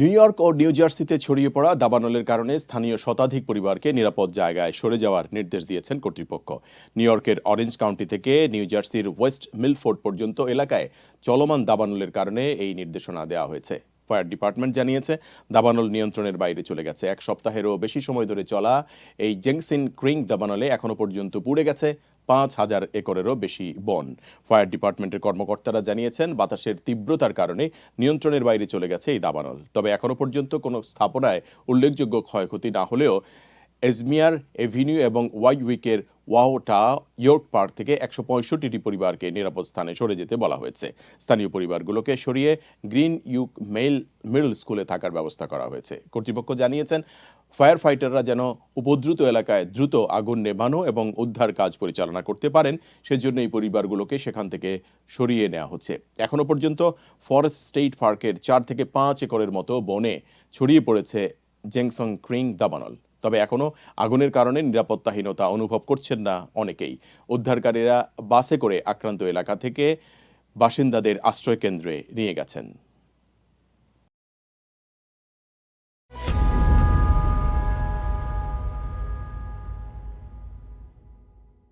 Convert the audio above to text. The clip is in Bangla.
নিউ ইয়র্ক ও নিউ জার্সিতে ছড়িয়ে পড়া দাবানলের কারণে স্থানীয় শতাধিক পরিবারকে নিরাপদ জায়গায় সরে যাওয়ার নির্দেশ দিয়েছেন কর্তৃপক্ষ। নিউ ইয়র্কের অরেঞ্জ কাউন্টি থেকে নিউ জার্সির ওয়েস্ট মিলফোর্ড পর্যন্ত এলাকায় চলমান দাবানলের কারণে এই নির্দেশনা দেওয়া হয়েছে। ফায়ার ডিপার্টমেন্ট জানিয়েছে, দাবানল নিয়ন্ত্রণের বাইরে চলে গেছে। এক সপ্তাহেরও বেশি সময় ধরে চলা এই জেংসিন ক্রিং দাবানলে এখনও পর্যন্ত পুড়ে গেছে। পাঁচ হাজার একরেরও বেশি বন। ফায়ার ডিপার্টমেন্টের কর্মকর্তারা জানিয়েছেন, বাতাসের তীব্রতার কারণে নিয়ন্ত্রণের বাইরে চলে গেছে এই দাবানল। তবে এখনও পর্যন্ত কোনো স্থাপনায় উল্লেখযোগ্য ক্ষয়ক্ষতি না হলেও এজমিয়ার এভিনিউ এবং ওয়াই উইকের ওয়াওটা ইয়র্ক পার্ক থেকে একশো পঁয়ষট্টিটি পরিবারকে নিরাপদ স্থানে সরে যেতে বলা হয়েছে। স্থানীয় পরিবারগুলোকে সরিয়ে গ্রিন ইউক মেল মিডল স্কুলে থাকার ব্যবস্থা করা হয়েছে। কর্তৃপক্ষ জানিয়েছেন ফায়ার ফাইটাররা যেন উপদ্রুত এলাকায় দ্রুত আগুন নেভানো এবং উদ্ধার কাজ পরিচালনা করতে পারেন, সেজন্য এই পরিবারগুলোকে সেখান থেকে সরিয়ে নেওয়া হচ্ছে। এখনও পর্যন্ত ফরেস্ট স্টেট পার্কের চার থেকে পাঁচ একরের মতো বনে ছড়িয়ে পড়েছে জেংসং ক্রিং দাবানল। তবে এখনও আগুনের কারণে নিরাপত্তাহীনতা অনুভব করছেন না অনেকেই। উদ্ধারকারীরা বাসে করে আক্রান্ত এলাকা থেকে বাসিন্দাদের আশ্রয়কেন্দ্রে নিয়ে গেছেন।